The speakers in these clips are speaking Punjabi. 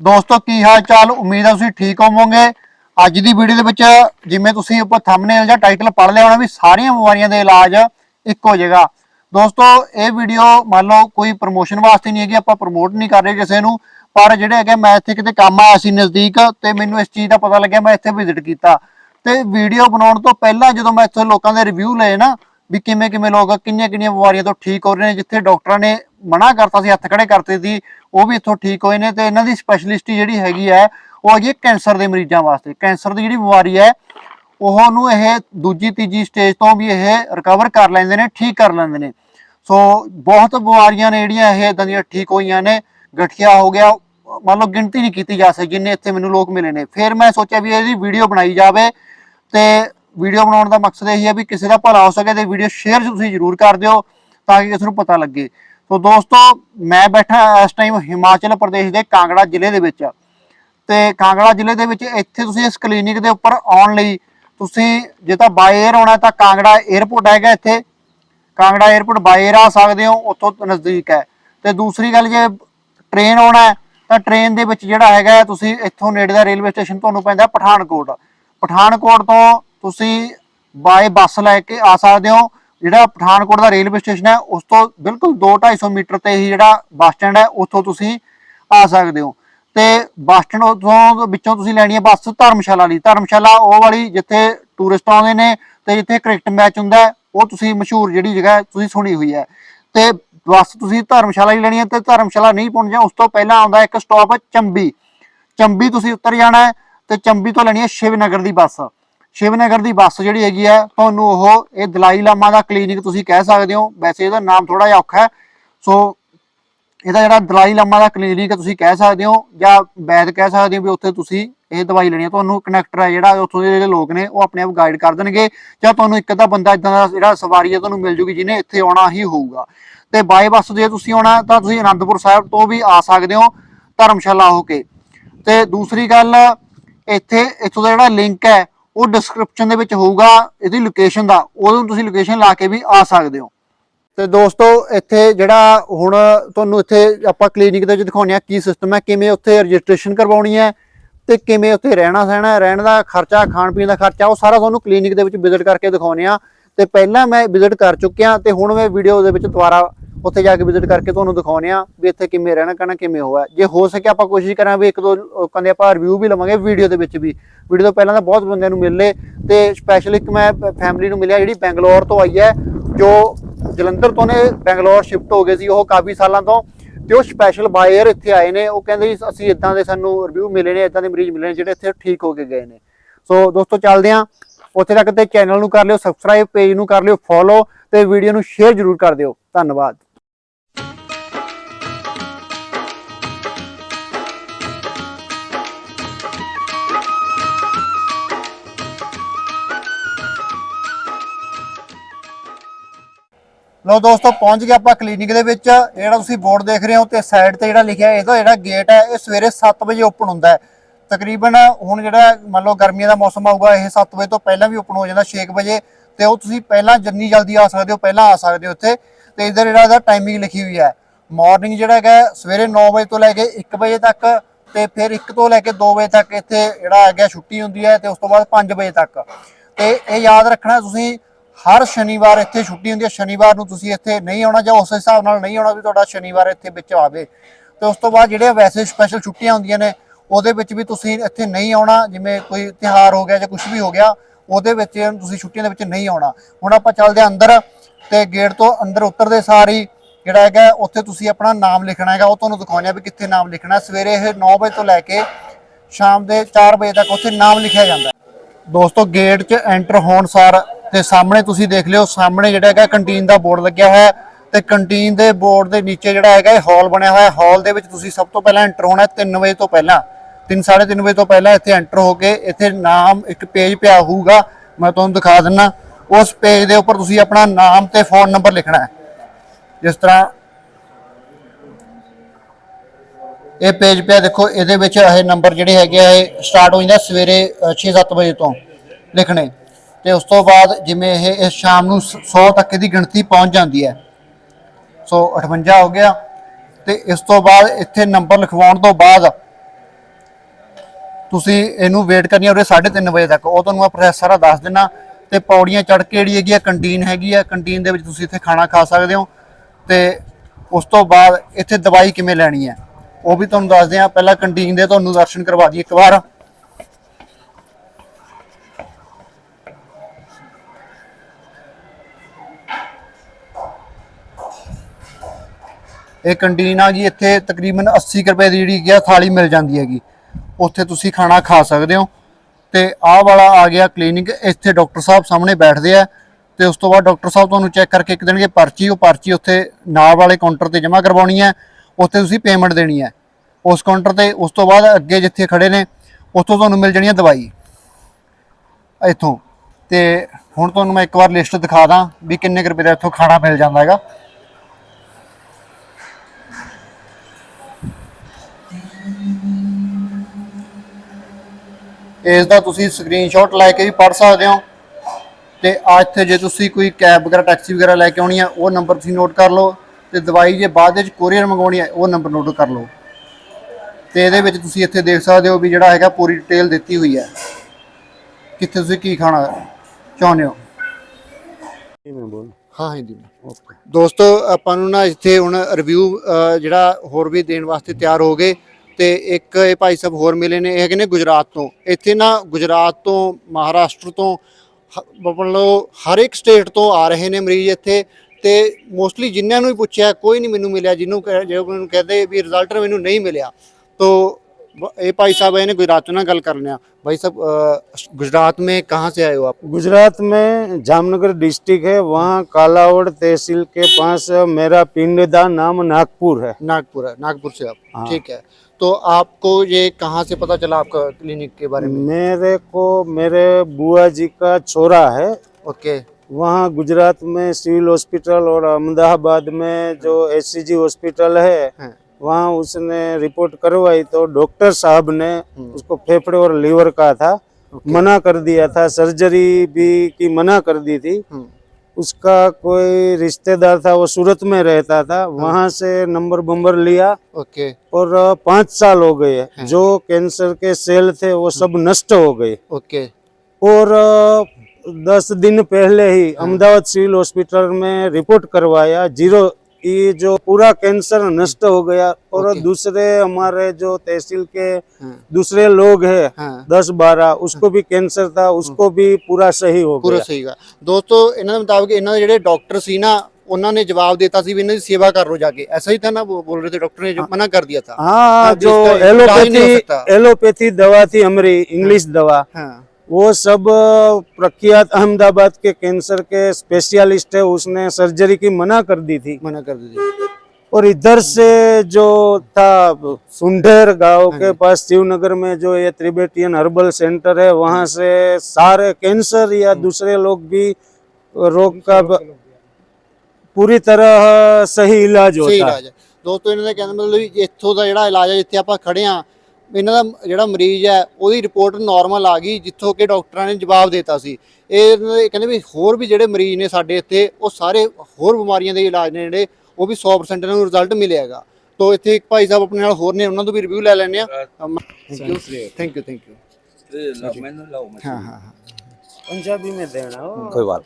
ਦੋਸਤੋ, ਕੀ ਹਾਲ ਚਾਲ? ਉਮੀਦ ਹੈ ਤੁਸੀਂ ਠੀਕ ਹੋਵੋਗੇ। ਅੱਜ ਦੀ ਵੀਡੀਓ ਦੇ ਵਿੱਚ ਜਿਵੇਂ ਤੁਸੀਂ ਉੱਪਰ ਥੰਬਨੇਲ ਜਾਂ ਟਾਈਟਲ ਪੜ੍ਹ ਲਿਆ ਹੋਣਾ ਵੀ ਸਾਰੀਆਂ ਬਿਮਾਰੀਆਂ ਦੇ ਇਲਾਜ ਇੱਕੋ ਜਗ੍ਹਾ ਦੋਸਤੋ, ਇਹ ਵੀਡੀਓ ਮੰਨ ਲਓ ਕੋਈ ਪ੍ਰੋਮੋਸ਼ਨ ਵਾਸਤੇ ਨਹੀਂ ਹੈਗੀ, ਆਪਾਂ ਪ੍ਰਮੋਟ ਨਹੀਂ ਕਰ ਰਹੇ ਕਿਸੇ ਨੂੰ, ਪਰ ਜਿਹੜੇ ਹੈਗੇ ਮੈਂ ਇੱਥੇ ਕਿਤੇ ਕੰਮ ਆਇਆ ਸੀ ਨਜ਼ਦੀਕ ਤੇ ਮੈਨੂੰ ਇਸ ਚੀਜ਼ ਦਾ ਪਤਾ ਲੱਗਿਆ, ਮੈਂ ਇੱਥੇ ਵਿਜ਼ਿਟ ਕੀਤਾ। ਤੇ ਵੀਡੀਓ ਬਣਾਉਣ ਤੋਂ ਪਹਿਲਾਂ ਜਦੋਂ ਮੈਂ ਇੱਥੇ ਲੋਕਾਂ ਦੇ ਰਿਵਿਊ ਲਏ ਨਾ ਵੀ ਕਿਵੇਂ ਕਿਵੇਂ ਲੋਕ ਕਿੰਨੀਆਂ ਕਿੰਨੀਆਂ ਬਿਮਾਰੀਆਂ ਤੋਂ ਠੀਕ ਹੋ ਰਹੇ ਨੇ, ਜਿੱਥੇ ਡਾਕਟਰਾਂ ਨੇ ਮਨਾ ਕਰਤਾ ਸੀ, ਹੱਥ ਖੜੇ ਕਰਤੇ ਸੀ, ਉਹ ਵੀ ਇੱਥੋਂ ਠੀਕ ਹੋਏ ਨੇ ਤੇ ਇਹਨਾਂ ਦੀ ਸਪੈਸ਼ਲਿਸਟੀ ਜਿਹੜੀ ਹੈਗੀ ਹੈ, ਉਹ ਹੈਗੀ ਹੈ ਕੈਂਸਰ ਦੇ ਮਰੀਜ਼ਾਂ ਵਾਸਤੇ। ਕੈਂਸਰ ਦੀ ਜਿਹੜੀ ਬਿਮਾਰੀ ਹੈ, ਉਹਨੂੰ ਇਹ ਦੂਜੀ, ਤੀਜੀ ਸਟੇਜ ਤੋਂ ਵੀ ਇਹ ਰਿਕਵਰ ਕਰ ਲੈਂਦੇ ਨੇ, ਠੀਕ ਕਰ ਲੈਂਦੇ ਨੇ। ਸੋ ਬਹੁਤ ਬਿਮਾਰੀਆਂ ਨੇ ਜਿਹੜੀਆਂ ਇਹ ਇਦਾਂ ਦੀਆਂ ਠੀਕ ਹੋਈਆਂ ਨੇ, ਗਠੀਆ ਹੋ ਗਿਆ, ਮੰਨ ਲਓ ਗਿਣਤੀ ਨਹੀਂ ਕੀਤੀ ਜਾ ਸਕੀ ਜਿੰਨੇ ਇੱਥੇ ਮੈਨੂੰ ਲੋਕ ਮਿਲੇ ਨੇ। ਫਿਰ ਮੈਂ ਸੋਚਿਆ ਵੀ ਇਹਦੀ ਵੀਡੀਓ ਬਣਾਈ ਜਾਵੇ ਤੇ ਵੀਡੀਓ ਬਣਾਉਣ ਦਾ ਮਕਸਦ ਇਹ ਹੈ ਵੀ ਕਿਸੇ ਦਾ ਭਲਾ ਹੋ ਸਕੇ ਤੇ ਵੀਡੀਓ ਸ਼ੇਅਰ ਤੁਸੀਂ ਜ਼ਰੂਰ ਕਰ ਦਿਓ ਤਾਂ ਕਿ ਕਿਸ ਨੂੰ ਪਤਾ ਲੱਗੇ। ਸੋ ਦੋਸਤੋ, ਮੈਂ ਬੈਠਾ ਇਸ ਟਾਈਮ ਹਿਮਾਚਲ ਪ੍ਰਦੇਸ਼ ਦੇ ਕਾਂਗੜਾ ਜ਼ਿਲ੍ਹੇ ਦੇ ਵਿੱਚ। ਤੇ ਕਾਂਗੜਾ ਜ਼ਿਲ੍ਹੇ ਦੇ ਵਿੱਚ ਇੱਥੇ ਤੁਸੀਂ ਇਸ ਕਲੀਨਿਕ ਦੇ ਉੱਪਰ ਆਉਣ ਲਈ ਤੁਸੀਂ ਜੇ ਤਾਂ ਬਾਈ 에ਅਰ ਆਉਣਾ ਤਾਂ ਕਾਂਗੜਾ 에ਅਰਪੋਰਟ ਹੈਗਾ ਇੱਥੇ। ਕਾਂਗੜਾ 에ਅਰਪੋਰਟ ਬਾਈ 에ਅਰ ਆ ਸਕਦੇ ਹੋ, ਉੱਥੋਂ ਨਜ਼ਦੀਕ ਹੈ। ਤੇ ਦੂਸਰੀ ਗੱਲ ਜੇ ਟ੍ਰੇਨ ਆਉਣਾ ਤਾਂ ਟ੍ਰੇਨ ਦੇ ਵਿੱਚ ਜਿਹੜਾ ਹੈਗਾ ਤੁਸੀਂ ਇੱਥੋਂ ਨੇੜੇ ਦਾ ਰੇਲਵੇ ਸਟੇਸ਼ਨ ਤੁਹਾਨੂੰ ਪੈਂਦਾ ਪਠਾਨਕੋਟ। ਪਠਾਨਕੋਟ ਤੋਂ ਤੁਸੀਂ ਬਾਏ ਬੱਸ ਲੈ ਕੇ ਆ ਸਕਦੇ ਹੋ। ਜਿਹੜਾ ਪਠਾਨਕੋਟ ਦਾ ਰੇਲਵੇ ਸਟੇਸ਼ਨ ਹੈ, ਉਸ ਤੋਂ ਬਿਲਕੁਲ 2-250 ਮੀਟਰ ਤੇ ਹੀ ਜਿਹੜਾ ਬੱਸ ਸਟੈਂਡ ਹੈ, ਉੱਥੋਂ ਤੁਸੀਂ ਆ ਸਕਦੇ ਹੋ। ਤੇ ਬੱਸ ਸਟੈਂਡ ਤੋਂ ਵਿੱਚੋਂ ਤੁਸੀਂ ਲੈਣੀ ਹੈ ਬੱਸ ਧਰਮਸ਼ਾਲਾ ਲਈ ਧਰਮਸ਼ਾਲਾ ਉਹ ਵਾਲੀ ਜਿੱਥੇ ਟੂਰਿਸਟ ਆਉਂਦੇ ਨੇ ਤੇ ਜਿੱਥੇ ਕ੍ਰਿਕਟ ਮੈਚ ਹੁੰਦਾ ਉਹ ਤੁਸੀਂ ਮਸ਼ਹੂਰ ਜਿਹੜੀ ਜਗ੍ਹਾ ਤੁਸੀਂ ਸੁਣੀ ਹੋਈ ਹੈ। ਤੇ ਬੱਸ ਤੁਸੀਂ ਧਰਮਸ਼ਾਲਾ ਹੀ ਲੈਣੀ ਹੈ ਤੇ ਧਰਮਸ਼ਾਲਾ ਨਹੀਂ ਪਹੁੰਚਣਾ ਉਸ ਤੋਂ ਪਹਿਲਾਂ ਆਉਂਦਾ ਇੱਕ ਸਟਾਪ ਚੰਬੀ। ਚੰਬੀ ਤੁਸੀਂ ਉੱਤਰ ਜਾਣਾ ਹੈ ਤੇ ਚੰਬੀ ਤੋਂ ਲੈਣੀ ਹੈ ਸ਼ਿਵਨਗਰ ਦੀ ਬੱਸ। ਸ਼ਿਵਨਗਰ ਦੀ ਬੱਸ ਜਿਹੜੀ ਹੈਗੀ ਹੈ ਤੁਹਾਨੂੰ ਉਹ ਇਹ ਦਲਾਈ ਲਾਮਾ ਦਾ ਕਲੀਨਿਕ ਤੁਸੀਂ ਕਹਿ ਸਕਦੇ ਹੋ। ਵੈਸੇ ਇਹਦਾ ਨਾਮ ਥੋੜਾ ਜਿਹਾ ਔਖਾ ਹੈ। ਸੋ ਇਹਦਾ ਜਿਹੜਾ ਦਲਾਈ ਲਾਮਾ ਦਾ ਕਲੀਨਿਕ ਤੁਸੀਂ ਕਹਿ ਸਕਦੇ ਹੋ ਜਾਂ ਵੈਦ ਕਹਿ ਸਕਦੇ ਹੋ ਵੀ ਉੱਥੇ ਤੁਸੀਂ ਇਹ ਦਵਾਈ ਲੈਣੀ ਹੈ। ਤੁਹਾਨੂੰ ਕਨੈਕਟਰ ਹੈ ਜਿਹੜਾ, ਉੱਥੋਂ ਦੇ ਜਿਹੜੇ ਲੋਕ ਨੇ ਉਹ ਆਪਣੇ ਆਪ ਗਾਈਡ ਕਰ ਦੇਣਗੇ ਜਾਂ ਤੁਹਾਨੂੰ ਇੱਕ ਅੱਧਾ ਬੰਦਾ ਇਦਾਂ ਦਾ ਜਿਹੜਾ ਸਵਾਰੀ ਹੈ ਤੁਹਾਨੂੰ ਮਿਲ ਜੂਗੀ ਜਿਹਨੇ ਇੱਥੇ ਆਉਣਾ ਹੀ ਹੋਊਗਾ। ਤੇ ਬਾਈ ਬੱਸ ਜੇ ਤੁਸੀਂ ਆਉਣਾ ਤਾਂ ਤੁਸੀਂ ਅਨੰਦਪੁਰ ਸਾਹਿਬ ਤੋਂ ਵੀ ਆ ਸਕਦੇ ਹੋ ਧਰਮਸ਼ਾਲਾ ਹੋ ਕੇ। ਤੇ ਦੂਸਰੀ ਗੱਲ, ਇੱਥੇ ਇੱਥੋਂ ਦਾ ਜਿਹੜਾ ਲਿੰਕ ਹੈ ਉਹ ਡਿਸਕ੍ਰਿਪਸ਼ਨ ਦੇ ਵਿੱਚ ਹੋਊਗਾ, ਇਹਦੀ ਲੋਕੇਸ਼ਨ ਦਾ ਉਹਨੂੰ ਤੁਸੀਂ ਲੋਕੇਸ਼ਨ ਲਾ ਕੇ ਵੀ ਆ ਸਕਦੇ ਹੋ। ਤੇ ਦੋਸਤੋ, ਇੱਥੇ ਜਿਹੜਾ ਹੁਣ ਤੁਹਾਨੂੰ ਇੱਥੇ ਆਪਾਂ ਕਲੀਨਿਕ ਦੇ ਵਿੱਚ ਦਿਖਾਉਂਦੇ ਆ ਕੀ ਸਿਸਟਮ ਹੈ, ਕਿਵੇਂ ਉੱਥੇ ਰਜਿਸਟ੍ਰੇਸ਼ਨ ਕਰਵਾਉਣੀ ਹੈ ਤੇ ਕਿਵੇਂ ਉੱਥੇ ਰਹਿਣਾ ਸਹਿਣਾ, ਰਹਿਣ ਦਾ ਖਰਚਾ, ਖਾਣ ਪੀਣ ਦਾ ਖਰਚਾ, ਉਹ ਸਾਰਾ ਤੁਹਾਨੂੰ ਕਲੀਨਿਕ ਦੇ ਵਿੱਚ ਵਿਜ਼ਿਟ ਕਰਕੇ ਦਿਖਾਉਂਦੇ ਆ ਤੇ ਪਹਿਲਾਂ ਮੈਂ ਵਿਜ਼ਿਟ ਕਰ ਚੁੱਕਿਆ ਤੇ ਹੁਣ ਮੈਂ ਵੀਡੀਓ ਦੇ ਵਿੱਚ ਦੁਬਾਰਾ ਉੱਥੇ ਜਾ ਕੇ ਵਿਜ਼ਿਟ ਕਰਕੇ ਤੁਹਾਨੂੰ ਦਿਖਾਉਂਦੇ ਆ ਵੀ ਇੱਥੇ ਕਿਵੇਂ ਰਹਿਣਾ ਕਹਿਣਾ ਕਿਵੇਂ ਹੋਇਆ ਜੇ ਹੋ ਸਕੇ ਆਪਾਂ ਕੋਸ਼ਿਸ਼ ਕਰਾਂ ਵੀ ਇੱਕ ਦੋ ਲੋਕਾਂ ਦੇ ਆਪਾਂ ਰਿਵਿਊ ਵੀ ਲਵਾਂਗੇ ਵੀਡੀਓ ਦੇ ਵਿੱਚ ਵੀ। ਵੀਡੀਓ ਤੋਂ ਪਹਿਲਾਂ ਤਾਂ ਬਹੁਤ ਬੰਦਿਆਂ ਨੂੰ ਮਿਲ ਲਏ ਤੇ ਸਪੈਸ਼ਲ ਇੱਕ ਮੈਂ ਫੈਮਿਲੀ ਨੂੰ ਮਿਲਿਆ ਜਿਹੜੀ ਬੈਂਗਲੌਰ ਤੋਂ ਆਈ ਹੈ, ਜੋ ਜਲੰਧਰ ਤੋਂ ਨੇ, ਬੈਂਗਲੌਰ ਸ਼ਿਫਟ ਹੋ ਗਏ ਸੀ ਉਹ ਕਾਫੀ ਸਾਲਾਂ ਤੋਂ ਤੇ ਉਹ ਸਪੈਸ਼ਲ ਬਾਇਰ ਇੱਥੇ ਆਏ ਨੇ। ਉਹ ਕਹਿੰਦੇ ਜੀ, ਅਸੀਂ ਇਦਾਂ ਦੇ ਸਾਨੂੰ ਰਿਵਿਊ ਮਿਲੇ ਨੇ ਇਦਾਂ ਦੇ ਮਰੀਜ਼ ਮਿਲੇ ਨੇ ਜਿਹੜੇ ਇੱਥੇ ਠੀਕ ਹੋ ਕੇ ਗਏ ਨੇ। ਸੋ ਦੋਸਤੋ ਚੱਲਦੇ ਆਂ ਉੱਥੇ ਤੱਕ ਤੇ ਚੈਨਲ ਨੂੰ ਕਰ ਲਿਓ ਸਬਸਕ੍ਰਾਈਬ ਪੇਜ ਨੂੰ ਕਰ ਲਿਓ ਫੋਲੋ ਤੇ ਵੀਡੀਓ ਨੂੰ ਸ਼ੇਅਰ ਜ਼ਰੂਰ ਕਰ ਦਿਓ। ਧੰਨਵਾਦ। ਲੋ ਦੋਸਤੋ, ਪਹੁੰਚ ਗਏ ਆਪਾਂ ਕਲੀਨਿਕ ਦੇ ਵਿੱਚ। ਜਿਹੜਾ ਤੁਸੀਂ ਬੋਰਡ ਦੇਖ ਰਹੇ ਹੋ ਤੇ ਸਾਈਡ ਤੇ ਜਿਹੜਾ ਲਿਖਿਆ ਇਹਦਾ ਜਿਹੜਾ ਗੇਟ ਹੈ, ਇਹ ਸਵੇਰੇ 7 ਵਜੇ ਓਪਨ ਹੁੰਦਾ ਹੈ। ਤਕਰੀਬਨ ਹੁਣ ਜਿਹੜਾ ਮੰਨ ਲਓ ਗਰਮੀਆਂ ਦਾ ਮੌਸਮ ਆਊਗਾ, ਇਹ 7 ਵਜੇ ਤੋਂ ਪਹਿਲਾਂ ਵੀ ਓਪਨ ਹੋ ਜਾਂਦਾ 6 ਵਜੇ। ਤੇ ਉਹ ਤੁਸੀਂ ਪਹਿਲਾਂ ਜਿੰਨੀ ਜਲਦੀ ਆ ਸਕਦੇ ਹੋ, ਪਹਿਲਾਂ ਆ ਸਕਦੇ ਹੋ ਉੱਥੇ ਤੇ ਇਧਰ ਜਿਹੜਾ ਇਹਦਾ ਟਾਈਮਿੰਗ ਲਿਖੀ ਹੋਈ ਹੈ। ਮਾਰਨਿੰਗ ਜਿਹੜਾ ਹੈਗਾ, ਸਵੇਰੇ 9 ਵਜੇ ਤੋਂ ਲੈ ਕੇ 1 ਵਜੇ ਤੱਕ ਤੇ ਫਿਰ 1 ਤੋਂ ਲੈ ਕੇ 2 ਵਜੇ ਤੱਕ ਇੱਥੇ ਜਿਹੜਾ ਹੈਗਾ, ਛੁੱਟੀ ਹੁੰਦੀ ਹੈ ਤੇ ਉਸ ਤੋਂ ਬਾਅਦ 5 ਵਜੇ ਤੱਕ। ਤੇ ਇਹ ਯਾਦ ਰੱਖਣਾ, ਤੁਸੀਂ ਹਰ ਸ਼ਨੀਵਾਰ ਇੱਥੇ ਛੁੱਟੀ ਹੁੰਦੀ ਹੈ, ਸ਼ਨੀਵਾਰ ਨੂੰ ਤੁਸੀਂ ਇੱਥੇ ਨਹੀਂ ਆਉਣਾ ਜਾਂ ਉਸ ਹਿਸਾਬ ਨਾਲ ਨਹੀਂ ਆਉਣਾ ਵੀ ਤੁਹਾਡਾ ਸ਼ਨੀਵਾਰ ਇੱਥੇ ਵਿੱਚ ਆਵੇ। ਤੇ ਉਸ ਤੋਂ ਬਾਅਦ ਜਿਹੜੇ ਵੈਸੇ ਸਪੈਸ਼ਲ ਛੁੱਟੀਆਂ ਹੁੰਦੀਆਂ ਨੇ, ਉਹਦੇ ਵਿੱਚ ਵੀ ਤੁਸੀਂ ਇੱਥੇ ਨਹੀਂ ਆਉਣਾ, ਜਿਵੇਂ ਕੋਈ ਤਿਉਹਾਰ ਹੋ ਗਿਆ ਜਾਂ ਕੁਝ ਵੀ ਹੋ ਗਿਆ, ਉਹਦੇ ਵਿੱਚ ਤੁਸੀਂ ਛੁੱਟੀਆਂ ਦੇ ਵਿੱਚ ਨਹੀਂ ਆਉਣਾ। ਹੁਣ ਆਪਾਂ ਚੱਲਦੇ ਹਾਂ ਅੰਦਰ ਤੇ ਗੇਟ ਤੋਂ ਅੰਦਰ ਉਤਰਦੇ ਸਾਰ ਹੀ ਜਿਹੜਾ ਹੈਗਾ, ਉੱਥੇ ਤੁਸੀਂ ਆਪਣਾ ਨਾਮ ਲਿਖਣਾ ਹੈਗਾ, ਉਹ ਤੁਹਾਨੂੰ ਦਿਖਾਉਂਦੇ ਆ ਵੀ ਕਿੱਥੇ ਨਾਮ ਲਿਖਣਾ ਸਵੇਰੇ ਇਹ 9 ਵਜੇ ਤੋਂ ਲੈ ਕੇ ਸ਼ਾਮ ਦੇ 4 ਵਜੇ ਤੱਕ ਉੱਥੇ ਨਾਮ ਲਿਖਿਆ ਜਾਂਦਾ ਦੋਸਤੋ ਗੇਟ 'ਚ ਐਂਟਰ ਹੋਣ ਸਾਰ ਤੇ ਸਾਹਮਣੇ ਤੁਸੀਂ ਦੇਖ ਲਿਓ, ਸਾਹਮਣੇ ਜਿਹੜਾ ਹੈਗਾ ਕੰਟੀਨ ਦਾ ਬੋਰਡ ਲੱਗਿਆ ਹੋਇਆ ਹੈ ਤੇ ਕੰਟੀਨ ਦੇ ਬੋਰਡ ਦੇ ਨੀਚੇ ਜਿਹੜਾ ਹੈਗਾ ਇਹ ਹਾਲ ਬਣਿਆ ਹੋਇਆ। ਹਾਲ ਦੇ ਵਿੱਚ ਤੁਸੀਂ ਸਭ ਤੋਂ ਪਹਿਲਾਂ ਐਂਟਰ ਹੋਣਾ ਹੈ 3 ਵਜੇ ਤੋਂ ਪਹਿਲਾਂ। 3:30 ਵਜੇ ਤੋਂ ਪਹਿਲਾਂ ਇੱਥੇ ਐਂਟਰ ਹੋ ਕੇ ਇੱਥੇ ਨਾਮ ਇੱਕ ਪੇਜ ਪਿਆ ਹੋਊਗਾ। ਮੈਂ ਤੁਹਾਨੂੰ ਦਿਖਾ ਦਿੰਨਾ। ਉਸ ਪੇਜ ਦੇ ਉੱਪਰ ਤੁਸੀਂ ਆਪਣਾ ਨਾਮ ਤੇ ਫੋਨ ਨੰਬਰ ਲਿਖਣਾ ਹੈ। ਜਿਸ ਤਰ੍ਹਾਂ ਇਹ ਪੇਜ ਪਿਆ ਦੇਖੋ, ਇਹਦੇ ਵਿੱਚ ਇਹ ਨੰਬਰ ਜਿਹੜੇ ਹੈਗੇ ਆ, ਇਹ ਸਟਾਰਟ ਹੋ ਜਾਂਦਾ ਸਵੇਰੇ 6-7 ਵਜੇ ਤੋਂ ਲਿਖਣੇ। ਤੇ ਉਸ ਤੋਂ ਬਾਅਦ ਜਿਵੇਂ ਇਹ ਸ਼ਾਮ ਨੂੰ 100 ਤੱਕ ਦੀ ਗਿਣਤੀ ਪਹੁੰਚ ਜਾਂਦੀ ਹੈ। ਸੋ 58 ਹੋ ਗਿਆ। ਤੇ ਇਸ ਤੋਂ ਬਾਅਦ ਇੱਥੇ ਨੰਬਰ ਲਿਖਵਾਉਣ ਤੋਂ ਬਾਅਦ ਤੁਸੀਂ ਇਹਨੂੰ ਵੇਟ ਕਰਨੀ ਹੈ ਉਰੇ 3:30 ਵਜੇ ਤੱਕ। ਉਹ ਤੁਹਾਨੂੰ ਮੈਂ ਪ੍ਰੋਸੈਸ ਸਾਰਾ ਦੱਸ ਦਿੰਨਾ। ਤੇ ਪੌੜੀਆਂ ਚੜ੍ਹ ਕੇ ਜਿਹੜੀ ਹੈਗੀ ਆ ਕੰਟੀਨ ਹੈਗੀ ਆ ਕੰਟੀਨ ਦੇ ਵਿੱਚ ਤੁਸੀਂ ਇੱਥੇ ਖਾਣਾ ਖਾ ਸਕਦੇ ਹੋ। ਤੇ ਉਸ ਤੋਂ ਬਾਅਦ ਇੱਥੇ ਦਵਾਈ ਕਿਵੇਂ ਲੈਣੀ ਹੈ? ਉਹ ਵੀ ਤੁਹਾਨੂੰ ਦੱਸਦੇ ਆ ਪਹਿਲਾਂ ਕੰਟੀਨ ਦੇ ਤੁਹਾਨੂੰ ਦਰਸ਼ਨ ਕਰਵਾ ਦਈਏ ਇੱਕ ਵਾਰ। ਇਹ ਕੰਟੀਨ ਆ ਜੀ, ਇੱਥੇ ਤਕਰੀਬਨ 80 ਰੁਪਏ ਦੀ ਜਿਹੜੀ ਹੈਗੀ ਆ, ਥਾਲੀ ਮਿਲ ਜਾਂਦੀ ਹੈਗੀ। ਉੱਥੇ ਤੁਸੀਂ ਖਾਣਾ ਖਾ ਸਕਦੇ ਹੋ। ਤੇ ਆਹ ਵਾਲਾ ਆ ਗਿਆ ਕਲੀਨਿਕ। ਇੱਥੇ ਡਾਕਟਰ ਸਾਹਿਬ ਸਾਹਮਣੇ ਬੈਠਦੇ ਆ। ਤੇ ਉਸ ਤੋਂ ਬਾਅਦ ਡਾਕਟਰ ਸਾਹਿਬ ਤੁਹਾਨੂੰ ਚੈੱਕ ਕਰਕੇ ਇੱਕ ਦੇਣਗੇ ਪਰਚੀ, ਉਹ ਪਰਚੀ ਉੱਥੇ ਨਾਲ ਵਾਲੇ ਕਾਊਂਟਰ ਤੇ ਜਮ੍ਹਾਂ ਕਰਵਾਉਣੀ ਹੈ। ਉੱਥੇ ਤੁਸੀਂ ਪੇਮੈਂਟ ਦੇਣੀ ਹੈ। ਉਸ ਕਾਊਂਟਰ ਤੇ ਉਸ ਤੋਂ ਬਾਅਦ ਅੱਗੇ ਜਿੱਥੇ ਖੜੇ ਨੇ, ਉੱਥੋਂ ਤੁਹਾਨੂੰ ਮਿਲ ਜਾਣੀ ਹੈ ਦਵਾਈ। ਇੱਥੋਂ। ਤੇ ਹੁਣ ਤੁਹਾਨੂੰ ਮੈਂ ਇੱਕ ਵਾਰ ਲਿਸਟ ਦਿਖਾ ਦਾਂ ਵੀ ਕਿੰਨੇ ਕੁ ਰੁਪਏ ਦਾ ਇੱਥੋਂ ਖਾਣਾ ਮਿਲ ਜਾਂਦਾ ਹੈਗਾ। ਇਸ ਦਾ ਤੁਸੀਂ ਸਕਰੀਨਸ਼ਾਟ ਲੈ ਕੇ ਵੀ ਪੜ ਸਕਦੇ ਹੋ। ਤੇ ਆ ਇੱਥੇ ਜੇ ਤੁਸੀਂ ਕੋਈ ਕੈਬ ਵਗੈਰਾ ਟੈਕਸੀ ਵਗੈਰਾ ਲੈ ਕੇ ਆਉਣੀ ਹੈ, ਉਹ ਨੰਬਰ ਤੁਸੀਂ ਨੋਟ ਕਰ ਲਓ। ਤੇ ਦਵਾਈ ਜੇ ਬਾਅਦ ਵਿੱਚ ਕੋਰੀਅਰ ਮੰਗਵਾਉਣੀ ਹੈ ਉਹ ਨੰਬਰ ਨੋਟ ਕਰ ਲਓ। ਤੇ ਇਹਦੇ ਵਿੱਚ ਤੁਸੀਂ ਇੱਥੇ ਦੇਖ ਸਕਦੇ ਹੋ ਵੀ ਜਿਹੜਾ ਹੈਗਾ ਪੂਰੀ ਡਿਟੇਲ ਦਿੱਤੀ ਹੋਈ ਹੈ। ਕਿੱਥੇ ਤੁਸੀਂ ਕੀ ਖਾਣਾ ਚਾਹੁੰਦੇ ਹੋ? ਹਾਂ ਹਿੰਦੀ ਓਕੇ ਦੋਸਤੋ ਆਪਾਂ ਨੂੰ ਨਾ ਇੱਥੇ ਹੁਣ ਰਿਵਿਊ ਜਿਹੜਾ ਹੋਰ ਵੀ ਦੇਣ ਵਾਸਤੇ ਤਿਆਰ ਹੋ ਗਏ ਤੇ ਇੱਕ ਇਹ ਭਾਈ ਸਾਹਿਬ ਹੋਰ ਮਿਲੇ ਨੇ ਇਹ ਹੈਗੇ ਨੇ ਗੁਜਰਾਤ ਤੋਂ। ਇੱਥੇ ਨਾ ਗੁਜਰਾਤ ਤੋਂ ਮਹਾਰਾਸ਼ਟਰ ਤੋਂ ਮਤਲਬ ਹਰ ਇੱਕ ਸਟੇਟ ਤੋਂ ਆ ਰਹੇ ਨੇ ਮਰੀਜ਼ ਇੱਥੇ। ਤੇ ਮੋਸਟਲੀ ਜਿਨ੍ਹਾਂ ਨੂੰ ਵੀ ਪੁੱਛਿਆ ਕੋਈ ਨਹੀਂ ਮੈਨੂੰ ਮਿਲਿਆ ਜਿਹਨੂੰ ਕਹਿ- ਜੇ ਮੈਨੂੰ ਕਹਿੰਦੇ ਵੀ ਰਿਜ਼ਲਟ ਮੈਨੂੰ ਨਹੀਂ ਮਿਲਿਆ तो ब- ये भाई साहब आए ने गुजरात में गल करने भाई साहब अ, गुजरात में कहाँ से आए हो आप गुजरात में जामनगर डिस्ट्रिक्ट है वहाँ कालावड़ तहसील के पास मेरा पिंडदा नाम नागपुर है नागपुर है नागपुर से आप हाँ। ठीक है तो आपको ये कहाँ से पता चला आपका क्लिनिक के बारे में मेरे को मेरे बुआ जी का छोरा है ओके वहाँ गुजरात में सिविल हॉस्पिटल और अहमदाबाद में जो एससीजी हॉस्पिटल है हाँ। वहाँ उसने रिपोर्ट करवाई तो डॉक्टर साहब ने उसको फेफड़े और लीवर का था मना कर दिया था सर्जरी भी की मना कर दी थी। हम्म, उसका कोई रिश्तेदार था वो सूरत में रहता था वहाँ से नंबर बम्बर लिया ओके। और पाँच साल हो गए। जो कैंसर के सेल थे वो सब नष्ट हो गए। ओके। और दस दिन पहले ही हाँ। अहमदाबाद सिविल हॉस्पिटल में रिपोर्ट करवाया ज़ीरो ये जो पूरा कैंसर नष्ट हो गया और दूसरे हमारे जो तहसील के हाँ। दूसरे लोग हैं हाँ। दस बारह उसको भी कैंसर था उसको भी पूरा सही हो पूरा गया। पूरा सही गया दोस्तों इन्होंने मुताबिक इन्होंने जो डॉक्टर से ना उन्होंने जवाब देता सी भी सेवा कर रो जाके। ऐसा ही था ना वो बोल रहे थे डॉक्टर ने जो मना कर दिया था। हाँ तो जो एलोपैथी एलोपैथी दवा थी हमारी इंग्लिश दवा। वो सब प्रख्यात अहमदाबाद के कैंसर के स्पेशलिस्ट है उसने सर्जरी की मना कर दी थी मना कर दिया और इधर से जो था सुंढेर गांव के पास शिवनगर में जो ये त्रिबेटियन हर्बल सेंटर है वहां से सारे कैंसर या दूसरे लोग भी रोग का ब- पूरी तरह सही इलाज ਸਹੀ होता है ਇਲਾਜ ਹੈ ਦੋਸਤੋ ਇਹਨਾਂ ਦਾ ਕਹਿੰਦਾ ਮਤਲਬ ਵੀ ਇੱਥੋਂ ਦਾ ਜਿਹੜਾ ਇਲਾਜ ਹੈ ਜਿੱਥੇ ਆਪਾਂ ਖੜੇ ਆ ਇਹਨਾਂ ਦਾ ਜਿਹੜਾ ਮਰੀਜ਼ ਹੈ ਉਹਦੀ ਰਿਪੋਰਟ ਨਾਰਮਲ ਆ ਗਈ ਜਿੱਥੋਂ ਕਿ ਡਾਕਟਰਾਂ ਨੇ ਜਵਾਬ ਦਿੱਤਾ ਸੀ। ਇਹ ਕਹਿੰਦੇ ਵੀ ਹੋਰ ਵੀ ਜਿਹੜੇ ਮਰੀਜ਼ ਨੇ ਸਾਡੇ ਇੱਥੇ ਉਹ ਸਾਰੇ ਹੋਰ ਬਿਮਾਰੀਆਂ ਦੇ ਇਲਾਜ ਨੇ ਜਿਹੜੇ ਉਹ ਵੀ 100% ਇਹਨਾਂ ਨੂੰ ਰਿਜ਼ਲਟ ਮਿਲਿਆਗਾ ਤੋ ਇੱਥੇ ਇੱਕ ਭਾਈ ਸਾਹਿਬ ਆਪਣੇ ਨਾਲ ਹੋਰ ਨੇ ਉਹਨਾਂ ਤੋਂ ਵੀ ਰਿਵਿਊ ਲੈ ਲੈਣੇ ਆ ਥੈਂਕ ਯੂ ਥੈਂਕ ਯੂ ਮੈਨੂੰ ਲਾਓ ਹਾਂ ਹਾਂ ਪੰਜਾਬੀ ਵਿੱਚ ਦੇਣਾ ਕੋਈ ਬਾਤ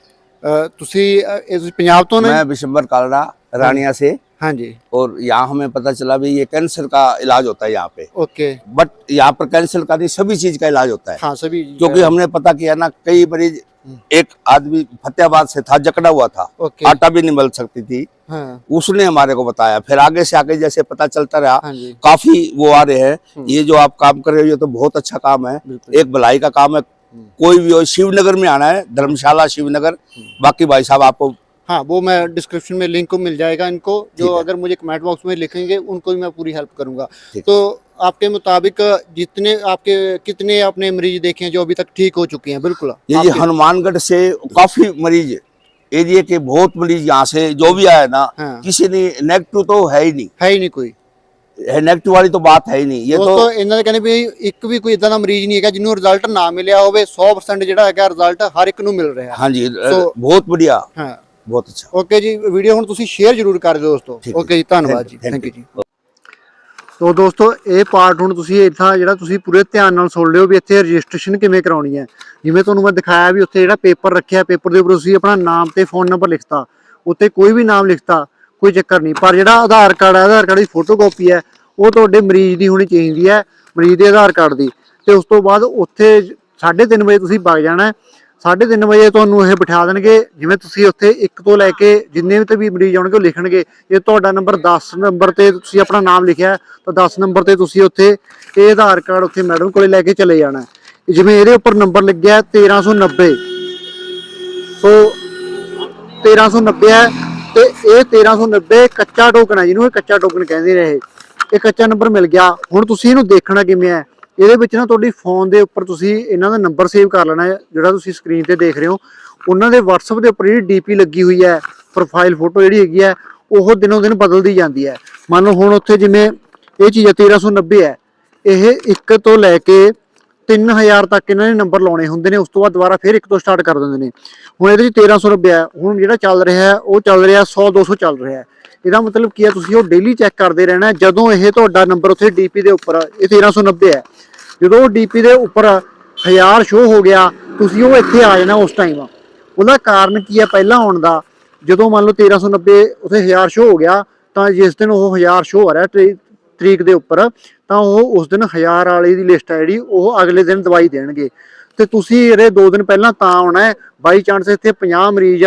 ਤੁਸੀਂ ਇਸ ਪੰਜਾਬ ਤੋਂ ਨੇ? ਮੈਂ ਬਿਸ਼ੰਬਰ ਕਾਲੜਾ ਰਾਣੀਆਂ ਸੇ। हाँ जी। और यहाँ हमें पता चला भी ये कैंसर का इलाज होता है यहाँ पे। ओके। बट यहाँ पर कैंसर का नहीं सभी चीज़ का इलाज होता है। हाँ, सभी क्योंकि हमने पता किया ना कई मरीज़ हम्म। एक आदमी फतेहाबाद से था जकड़ा हुआ था। आटा भी नहीं मिल सकती थी। हाँ। उसने हमारे को बताया। फिर आगे से आगे जैसे पता चलता रहा हाँ काफ़ी वो आ रहे हैं। हम्म। ये जो आप काम कर रहे हो ये तो बहुत अच्छा काम है। एक भलाई का काम है। हम्म। कोई भी हो शिवनगर में आना है धर्मशाला शिवनगर। बाकी भाई साहब आपको हाँ वो मैं डिस्क्रिप्शन में लिंक को मिल जाएगा इनको जो ठीक है। अगर मुझे कमेंट बॉक्स में लिखेंगे उनको भी मैं पूरी हेल्प करूंगा ठीक। तो आपके मुताबिक जितने आपके कितने आपने मरीज देखे हैं जो अभी तक ठीक हो चुके हैं बिल्कुल ये जी आपके- हनुमानगढ़ से काफी मरीज एरिया के बहुत मरीज यहाँ से जो भी आए ना हाँ। किसी ने नेगेटिव तो है ही नहीं है ही नहीं कोई नेगेटिव वाली तो बात है ही नहीं ये ਦੋਸਤੋ तो ਇਹਨਾਂ ਦੇ ਕਹਿੰਦੇ ਵੀ ਇੱਕ ਵੀ ਕੋਈ ਇਦਾਂ ਦਾ ਮਰੀਜ਼ ਨਹੀਂ ਹੈਗਾ ਜਿਹਨੂੰ ਰਿਜ਼ਲਟ ਨਾ ਮਿਲਿਆ ਹੋਵੇ 100% ਜਿਹੜਾ ਹੈਗਾ ਰਿਜ਼ਲਟ ਹਰ ਇੱਕ ਨੂੰ ਮਿਲ ਰਿਹਾ हाँ जी तो- बहुत बढ़िया ਹਾਂ ਬਹੁਤ ਅੱਛਾ। ਓਕੇ ਜੀ ਵੀਡੀਓ ਹੁਣ ਤੁਸੀਂ ਸ਼ੇਅਰ ਜ਼ਰੂਰ ਕਰ ਦਿਓ ਦੋਸਤੋ। ਓਕੇ ਜੀ। ਧੰਨਵਾਦ ਜੀ। ਥੈਂਕ ਯੂ ਜੀ। ਤੋ ਦੋਸਤੋ ਇਹ ਪਾਰਟ ਹੁਣ ਤੁਸੀਂ ਇੱਥਾਂ ਜਿਹੜਾ ਤੁਸੀਂ ਪੂਰੇ ਧਿਆਨ ਨਾਲ ਸੁਣ ਲਿਓ ਵੀ ਇੱਥੇ ਰਜਿਸਟ੍ਰੇਸ਼ਨ ਕਿਵੇਂ ਕਰਾਉਣੀ ਹੈ। ਜਿਵੇਂ ਤੁਹਾਨੂੰ ਮੈਂ ਦਿਖਾਇਆ ਵੀ ਉੱਥੇ ਜਿਹੜਾ ਪੇਪਰ ਰੱਖਿਆ ਪੇਪਰ ਦੇ ਉੱਪਰ ਤੁਸੀਂ ਆਪਣਾ ਨਾਮ ਤੇ ਫੋਨ ਨੰਬਰ ਲਿਖਤਾ। ਉੱਤੇ ਕੋਈ ਵੀ ਨਾਮ ਲਿਖਤਾ ਕੋਈ ਚੱਕਰ ਨਹੀਂ। ਪਰ ਜਿਹੜਾ ਆਧਾਰ ਕਾਰਡ ਹੈ ਆਧਾਰ ਕਾਰਡ ਦੀ ਫੋਟੋ ਕਾਪੀ ਹੈ ਉਹ ਤੁਹਾਡੇ ਮਰੀਜ਼ ਦੀ ਹੋਣੀ ਚਾਹੀਦੀ ਹੈ ਮਰੀਜ਼ ਦੇ ਆਧਾਰ ਕਾਰਡ ਦੀ। ਤੇ ਉਸ ਤੋਂ ਬਾਅਦ ਉੱਥੇ 3:30 ਵਜੇ ਤੁਸੀਂ ਵਗ ਜਾਣਾ 3:30 ਵਜੇ ਤੁਹਾਨੂੰ ਇਹ ਬਿਠਾ ਦੇਣਗੇ। ਜਿਵੇਂ ਤੁਸੀਂ ਉੱਥੇ ਇੱਕ ਤੋਂ ਲੈ ਕੇ ਜਿੰਨੇ ਵੀ ਤੇ ਵੀ ਮਰੀਜ਼ ਆਉਣਗੇ, ਉਹ ਲਿਖਣਗੇ। ਜੇ ਤੁਹਾਡਾ ਨੰਬਰ 10 ਨੰਬਰ ਤੇ ਤੁਸੀਂ ਆਪਣਾ ਨਾਮ ਲਿਖਿਆ ਤਾਂ 10 ਨੰਬਰ ਤੇ ਤੁਸੀਂ ਉੱਥੇ ਇਹ ਆਧਾਰ ਕਾਰਡ ਉੱਥੇ ਮੈਡਮ ਕੋਲੇ ਲੈ ਕੇ ਚਲੇ ਜਾਣਾ ਜਿਵੇਂ ਇਹਦੇ ਉੱਪਰ ਨੰਬਰ ਲੱਗਿਆ ਹੈ 1390 ਸੋ 1390 ਹੈ ਤੇ ਇਹ 1390 ਕੱਚਾ ਟੋਕਨ ਹੈ। ਜਿਹਨੂੰ ਇਹ ਕੱਚਾ ਟੋਕਨ ਕਹਿੰਦੇ ਨੇ ਇਹ। ਕੱਚਾ ਨੰਬਰ ਮਿਲ ਗਿਆ। ਹੁਣ ਤੁਸੀਂ ਇਹਨੂੰ ਦੇਖਣਾ ਕਿਵੇਂ ਹੈ। ਇਹਦੇ ਵਿੱਚ ਨਾ ਤੁਹਾਡੀ ਫੋਨ ਦੇ ਉੱਪਰ ਤੁਸੀਂ ਇਹਨਾਂ ਦਾ ਨੰਬਰ ਸੇਵ ਕਰ ਲੈਣਾ ਹੈ, ਜਿਹੜਾ ਤੁਸੀਂ ਸਕਰੀਨ ਤੇ ਦੇਖ ਰਹੇ ਹੋ। ਉਹਨਾਂ ਦੇ WhatsApp ਦੇ ਉੱਪਰ ਜਿਹੜੀ DP ਲੱਗੀ ਹੋਈ ਹੈ ਪ੍ਰੋਫਾਈਲ ਫੋਟੋ ਜਿਹੜੀ ਹੈਗੀ ਹੈ, ਉਹ ਦਿਨੋਂ ਦਿਨ ਬਦਲਦੀ ਜਾਂਦੀ ਹੈ। ਮੰਨ ਲਓ ਹੁਣ ਉੱਥੇ ਜਿਵੇਂ ਇਹ ਚੀਜ਼ ਹੈ 1390 ਹੈ। ਇਹ ਇੱਕ ਤੋਂ ਲੈ ਕੇ 3000 ਤੱਕ ਇਹਨਾਂ ਨੇ ਨੰਬਰ ਲਾਉਣੇ ਹੁੰਦੇ ਨੇ, ਉਸ ਤੋਂ ਬਾਅਦ ਦੁਬਾਰਾ ਫਿਰ ਇੱਕ ਤੋਂ ਸਟਾਰਟ ਕਰ ਦਿੰਦੇ ਨੇ। ਹੁਣ ਇਹਦੇ ਵਿੱਚ 1390 ਹੈ। ਹੁਣ ਜਿਹੜਾ ਚੱਲ ਰਿਹਾ ਹੈ, ਉਹ ਚੱਲ ਰਿਹਾ 100 200 ਚੱਲ ਰਿਹਾ ਹੈ। ਇਹਦਾ ਮਤਲਬ ਕੀ ਹੈ ਤੁਸੀਂ ਉਹ ਡੇਲੀ ਚੈੱਕ ਕਰਦੇ ਰਹਿਣਾ ਜਦੋਂ ਇਹ ਤੁਹਾਡਾ ਨੰਬਰ ਉੱਥੇ ਡੀਪੀ ਦੇ ਉੱਪਰ ਇਹ 1390 ਹੈ। ਜਦੋਂ ਡੀਪੀ ਦੇ ਉੱਪਰ 1000 ਸ਼ੋ ਹੋ ਗਿਆ, ਤੁਸੀਂ ਉਹ ਇੱਥੇ ਆ ਜਾਣਾ ਉਸ ਟਾਈਮ ਉਹਦਾ ਕਾਰਨ ਕੀ ਹੈ ਪਹਿਲਾਂ ਆਉਣ ਦਾ, ਜਦੋਂ ਮੰਨ ਲਓ 1390 ਉੱਥੇ 1000 ਸ਼ੋ ਹੋ ਗਿਆ, ਤਾਂ ਜਿਸ ਦਿਨ ਉਹ 1000 ਸ਼ੋ ਆ ਰਿਹਾ ਤਰੀਕ ਦੇ ਉੱਪਰ, ਤਾਂ ਉਹ ਉਸ ਦਿਨ 1000 ਵਾਲੀ ਦੀ ਲਿਸਟ ਹੈ ਜਿਹੜੀ, ਉਹ ਅਗਲੇ ਦਿਨ ਦਵਾਈ ਦੇਣਗੇ। ਤੇ ਤੁਸੀਂ ਇਹਦੇ 2 ਦਿਨ ਪਹਿਲਾਂ ਤਾਂ ਆਉਣਾ ਹੈ ਬਾਈ ਚਾਂਸ ਇੱਥੇ 50 ਮਰੀਜ਼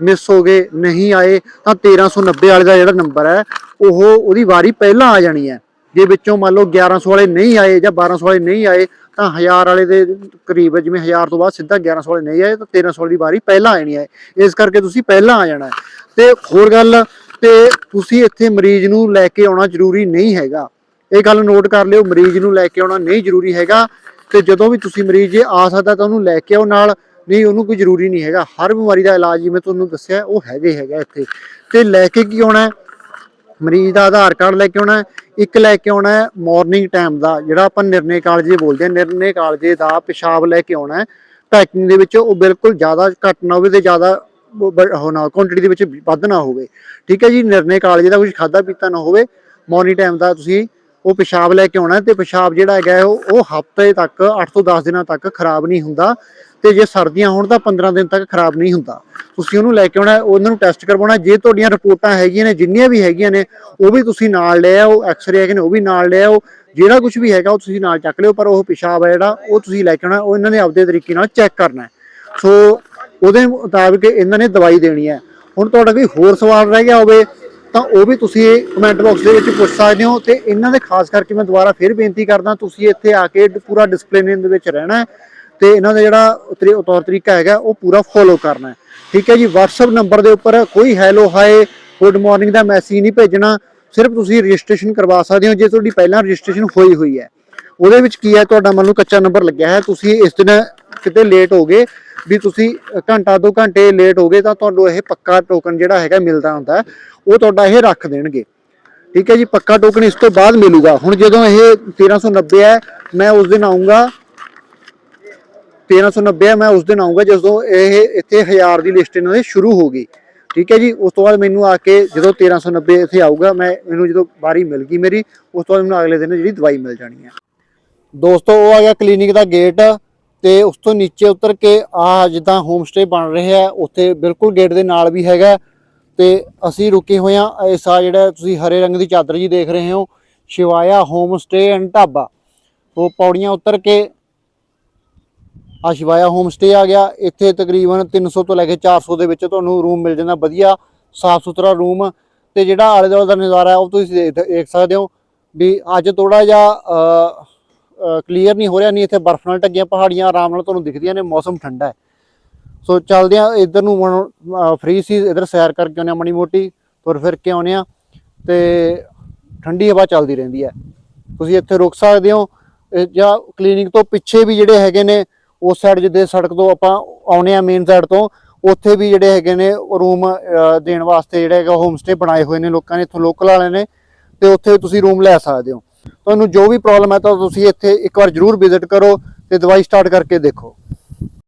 ਮਿਸ ਹੋ ਗਏ ਨਹੀਂ ਆਏ ਤਾਂ 1390 ਵਾਲੇ ਦਾ ਜਿਹੜਾ ਨੰਬਰ ਹੈ ਉਹ ਉਹਦੀ ਵਾਰੀ ਪਹਿਲਾਂ ਆ ਜਾਣੀ ਹੈ। ਜੇ ਵਿੱਚੋਂ ਮੰਨ ਲਓ 1100 ਵਾਲੇ ਨਹੀਂ ਆਏ ਜਾਂ 1200 ਵਾਲੇ ਨਹੀਂ ਆਏ ਤਾਂ 1000 ਵਾਲੇ ਦੇ ਕਰੀਬ ਹੈ, ਜਿਵੇਂ 1000 ਤੋਂ ਬਾਅਦ ਸਿੱਧਾ 1100 ਵਾਲੇ ਨਹੀਂ ਆਏ ਤਾਂ 1300 ਵਾਲੀ ਵਾਰੀ ਪਹਿਲਾਂ ਆ ਜਾਣੀ ਹੈ। ਇਸ ਕਰਕੇ ਤੁਸੀਂ ਪਹਿਲਾਂ ਆ ਜਾਣਾ ਤੇ ਹੋਰ ਗੱਲ ਤੇ ਤੁਸੀਂ ਇੱਥੇ ਮਰੀਜ਼ ਨੂੰ ਲੈ ਕੇ ਆਉਣਾ ਜ਼ਰੂਰੀ ਨਹੀਂ ਹੈਗਾ। ਇਹ ਗੱਲ ਨੋਟ ਕਰ ਲਿਓ ਮਰੀਜ਼ ਨੂੰ ਲੈ ਕੇ ਆਉਣਾ ਨਹੀਂ ਜ਼ਰੂਰੀ ਹੈਗਾ। ਤੇ ਜਦੋਂ ਵੀ ਤੁਸੀਂ ਮਰੀਜ਼ ਜੇ ਆ ਸਕਦਾ ਤਾਂ ਉਹਨੂੰ ਲੈ ਕੇ ਆਓ ਨਾਲ। ਨਹੀਂ ਉਹਨੂੰ ਕੋਈ ਜ਼ਰੂਰੀ ਨਹੀਂ ਹੈਗਾ। ਹਰ ਬਿਮਾਰੀ ਦਾ ਇਲਾਜ ਜਿਵੇਂ ਤੁਹਾਨੂੰ ਦੱਸਿਆ, ਉਹ ਹੈਗੇ ਹੈਗਾ ਇੱਥੇ। ਤੇ ਲੈ ਕੇ ਕੀ ਆਉਣਾ ਮਰੀਜ਼ ਦਾ ਆਧਾਰ ਕਾਰਡ ਲੈ ਕੇ ਆਉਣਾ ਇੱਕ ਲੈ ਕੇ ਆਉਣਾ ਹੈ ਮਾਰਨਿੰਗ ਟਾਈਮ ਦਾ, ਜਿਹੜਾ ਆਪਾਂ ਨਿਰਣੇ ਕਾਲਜੇ ਬੋਲਦੇ ਹਾਂ। ਨਿਰਣੇ ਕਾਲਜੇ ਦਾ ਪਿਸ਼ਾਬ ਲੈ ਕੇ ਆਉਣਾ ਪੈਕਿੰਗ ਦੇ ਵਿੱਚ ਉਹ ਬਿਲਕੁਲ ਜ਼ਿਆਦਾ ਘੱਟ ਨਾ ਹੋਵੇ ਤੇ ਜ਼ਿਆਦਾ ਉਹ ਕੁਆਂਟੀਟੀ ਦੇ ਵਿੱਚ ਵੱਧ ਨਾ ਹੋਵੇ। ਠੀਕ ਹੈ ਜੀ? ਨਿਰਣੇ ਕਾਲਜੇ ਦਾ ਕੁਝ ਖਾਦਾ ਪੀਤਾ ਨਾ ਹੋਵੇ। ਮਾਰਨਿੰਗ ਟਾਈਮ ਦਾ ਤੁਸੀਂ ਉਹ ਪਿਸ਼ਾਬ ਲੈ ਕੇ ਆਉਣਾ ਤੇ ਪਿਸ਼ਾਬ ਜਿਹੜਾ ਹੈਗਾ ਉਹ ਹਫ਼ਤੇ ਤੱਕ 8 ਤੋਂ 10 ਦਿਨਾਂ ਤੱਕ ਖਰਾਬ ਨਹੀਂ ਹੁੰਦਾ ਤੇ ਜੇ ਸਰਦੀਆਂ ਹੋਣ ਤਾਂ 15 ਦਿਨ ਤੱਕ ਖਰਾਬ ਨਹੀਂ ਹੁੰਦਾ। ਤੁਸੀਂ ਉਹਨੂੰ ਲੈ ਕੇ ਆਉਣਾ ਉਹਨਾਂ ਨੂੰ ਟੈਸਟ ਕਰਵਾਉਣਾ, ਜੇ ਤੁਹਾਡੀਆਂ ਰਿਪੋਰਟਾਂ ਹੈਗੀਆਂ ਨੇ, ਜਿੰਨੀਆਂ ਵੀ ਹੈਗੀਆਂ ਨੇ, ਉਹ ਵੀ ਤੁਸੀਂ ਨਾਲ ਲੈ ਆਓ ਐਕਸ-ਰੇ ਹੈਗੇ ਨੇ, ਉਹ ਵੀ ਨਾਲ ਲੈ ਆਓ, ਜਿਹੜਾ ਕੁਝ ਵੀ ਹੈਗਾ ਉਹ ਤੁਸੀਂ ਨਾਲ ਚੱਕ ਲਿਓ, ਪਰ ਉਹ ਪਿਸ਼ਾਬ ਹੈ ਜਿਹੜਾ, ਉਹ ਤੁਸੀਂ ਲੈ ਕੇ ਆਉਣਾ, ਉਹ ਇਹਨਾਂ ਨੇ ਆਪਦੇ ਤਰੀਕੇ ਨਾਲ ਚੈੱਕ ਕਰਨਾ ਸੋ ਉਹਦੇ ਮੁਤਾਬਕ ਇਹਨਾਂ ਨੇ ਦਵਾਈ ਦੇਣੀ ਹੈ। ਹੁਣ ਤੁਹਾਡਾ ਕੋਈ ਹੋਰ ਸਵਾਲ ਰਹਿ ਗਿਆ ਹੋਵੇ ਤਾਂ ਉਹ ਵੀ ਤੁਸੀਂ ਕਮੈਂਟ ਬਾਕਸ ਦੇ ਵਿੱਚ ਪੁੱਛ ਸਕਦੇ ਹੋ ਤੇ ਇਹਨਾਂ ਦੇ ਖਾਸ ਕਰਕੇ ਮੈਂ ਦੁਬਾਰਾ ਫਿਰ ਬੇਨਤੀ ਕਰਦਾ ਤੁਸੀਂ ਇੱਥੇ ਆ ਕੇ ਪੂਰਾ ਡਿਸਪਲਿਨ ਦੇ ਵਿੱਚ ਰਹਿਣਾ ਹੈ ਤੇ ਇਹਨਾਂ ਦਾ ਜਿਹੜਾ ਤੌਰ ਤਰੀਕਾ ਹੈਗਾ ਉਹ ਪੂਰਾ ਫੋਲੋ ਕਰਨਾ ਠੀਕ ਹੈ ਜੀ, WhatsApp ਨੰਬਰ ਦੇ ਉੱਪਰ ਕੋਈ ਹੈਲੋ ਹਾਏ ਗੁੱਡ ਮਾਰਨਿੰਗ ਦਾ ਮੈਸੇਜ ਨਹੀਂ ਭੇਜਣਾ, ਸਿਰਫ ਤੁਸੀਂ ਰਜਿਸਟ੍ਰੇਸ਼ਨ ਕਰਵਾ ਸਕਦੇ ਹੋ, ਜੇ ਤੁਹਾਡੀ ਪਹਿਲਾਂ ਰਜਿਸਟ੍ਰੇਸ਼ਨ ਹੋਈ ਹੋਈ ਹੈ। ਉਹਦੇ ਵਿੱਚ ਕੀ ਹੈ? ਤੁਹਾਡਾ ਮੰਨ ਲਓ ਕੱਚਾ ਨੰਬਰ ਲੱਗਿਆ ਹੈ। ਤੁਸੀਂ ਇਸ ਦਿਨ ਕਿਤੇ ਲੇਟ ਹੋ ਗਏ ਵੀ ਤੁਸੀਂ ਘੰਟਾ ਦੋ ਘੰਟੇ ਲੇਟ ਹੋ ਗਏ ਤਾਂ ਤੁਹਾਨੂੰ ਇਹ ਪੱਕਾ ਟੋਕਨ ਜਿਹੜਾ ਹੈਗਾ ਮਿਲਦਾ ਹੁੰਦਾ ਹੈ, ਉਹ ਤੁਹਾਡਾ ਇਹ ਰੱਖ ਦੇਣਗੇ। ਠੀਕ ਹੈ ਜੀ? ਪੱਕਾ ਟੋਕਨ ਇਸ ਤੋਂ ਬਾਅਦ ਮਿਲੂਗਾ। ਹੁਣ ਜਦੋਂ ਇਹ 1390 ਹੈ ਮੈਂ ਉਸ ਦਿਨ ਆਉਂਗਾ 1390 ਹੈ ਮੈਂ ਉਸ ਦਿਨ ਆਉਂਗਾ ਜਦੋਂ ਇਹ ਇੱਥੇ 1000 ਦੀ ਲਿਸਟ ਇਹਨਾਂ ਦੀ ਸ਼ੁਰੂ ਹੋ ਗਈ। ਠੀਕ ਹੈ ਜੀ? ਉਸ ਤੋਂ ਬਾਅਦ ਮੈਨੂੰ ਆ ਕੇ ਜਦੋਂ 1390 ਇੱਥੇ ਆਊਗਾ ਮੈਂ ਮੈਨੂੰ ਜਦੋਂ ਵਾਰੀ ਮਿਲ ਗਈ ਮੇਰੀ ਉਸ ਤੋਂ ਬਾਅਦ ਮੈਨੂੰ ਅਗਲੇ ਦਿਨ ਜਿਹੜੀ ਦਵਾਈ ਮਿਲ ਜਾਣੀ ਹੈ। ਦੋਸਤੋ, ਉਹ ਆ ਗਿਆ ਕਲੀਨਿਕ ਦਾ ਗੇਟ ਤੇ ਉਸ ਤੋਂ ਨੀਚੇ ਉਤਰ ਕੇ ਆ ਜਿੱਦਾਂ ਹੋਮ ਸਟੇ ਬਣ ਰਿਹਾ ਹੈ ਉੱਥੇ ਬਿਲਕੁਲ ਗੇਟ ਦੇ ਨਾਲ ਵੀ ਹੈਗਾ। ਤੇ ਅਸੀਂ ਰੁਕੇ ਹੋਏ ਆ ਇਸ ਆ ਜਿਹੜਾ ਤੁਸੀਂ ਹਰੇ ਰੰਗ ਦੀ ਚਾਦਰ ਜੀ ਦੇਖ ਰਹੇ ਹੋ, Shivaya home stay and dhaba. ਉਹ ਪੌੜੀਆਂ ਉਤਰ ਕੇ ਆ ਸ਼ਿਵਾਇਆ ਹੋਮ ਸਟੇ ਆ ਗਿਆ। ਇੱਥੇ ਤਕਰੀਬਨ 300 ਤੋਂ ਲੈ ਕੇ 400 ਦੇ ਵਿੱਚ ਤੁਹਾਨੂੰ ਰੂਮ ਮਿਲ ਜਾਂਦਾ, ਵਧੀਆ ਸਾਫ਼ ਸੁਥਰਾ ਰੂਮ ਤੇ ਜਿਹੜਾ ਆਲੇ ਦੁਆਲੇ ਦਾ ਨਜ਼ਾਰਾ ਉਹ ਤੁਸੀਂ ਦੇਖ ਦੇਖ ਸਕਦੇ ਹੋ ਵੀ ਅੱਜ ਥੋੜਾ ਜਿਹਾ ਕਲੀਅਰ ਨਹੀਂ ਹੋ ਰਿਹਾ, ਨਹੀਂ ਇੱਥੇ ਬਰਫ਼ ਨਾਲ ਢੱਗੀਆਂ ਪਹਾੜੀਆਂ, ਆਰਾਮ ਨਾਲ ਤੁਹਾਨੂੰ ਦਿਖਦੀਆਂ ਨੇ, ਮੌਸਮ ਠੰਡਾ ਹੈ। ਸੋ ਚੱਲਦੇ ਆ ਇੱਧਰ ਨੂੰ ਫ੍ਰੀ ਸੀ, ਇੱਧਰ ਸੈਰ ਕਰਕੇ ਆਉਂਦੇ ਆ ਮਣੀ ਮੋਟੀ, ਤੁਰ ਫਿਰ ਕੇ ਆਉਂਦੇ ਆ ਤੇ ਠੰਡੀ ਹਵਾ ਚੱਲਦੀ ਰਹਿੰਦੀ ਹੈ। ਤੁਸੀਂ ਇੱਥੇ ਰੁਕ ਸਕਦੇ ਹੋ ਜਾਂ ਕਲੀਨਿਕ ਤੋਂ ਪਿੱਛੇ ਵੀ ਜਿਹੜੇ ਹੈਗੇ ਨੇ, ਉਸ ਸਾਈਡ ਜਿੱਦੇ ਸੜਕ ਤੋਂ ਆਪਾਂ ਆਉਨੇ ਆ ਮੇਨ ਸਾਈਡ ਤੋਂ, ਉੱਥੇ ਵੀ ਜਿਹੜੇ ਹੈਗੇ ਨੇ ਰੂਮ ਦੇਣ ਵਾਸਤੇ ਜਿਹੜੇ ਹੈਗਾ ਹੋਮ ਸਟੇ ਬਣਾਏ ਹੋਏ ਨੇ ਲੋਕਾਂ ਨੇ, ਇੱਥੋਂ ਲੋਕਲ ਵਾਲਿਆਂ ਨੇ, ਤੇ ਉੱਥੇ ਤੁਸੀਂ ਰੂਮ ਲੈ ਸਕਦੇ ਹੋ। ਤੁਹਾਨੂੰ ਜੋ ਵੀ ਪ੍ਰੋਬਲਮ ਹੈ ਤਾਂ ਤੁਸੀਂ ਇੱਥੇ ਇੱਕ ਵਾਰ ਜ਼ਰੂਰ ਵਿਜ਼ਿਟ ਕਰੋ ਤੇ ਦਵਾਈ ਸਟਾਰਟ ਕਰਕੇ ਦੇਖੋ।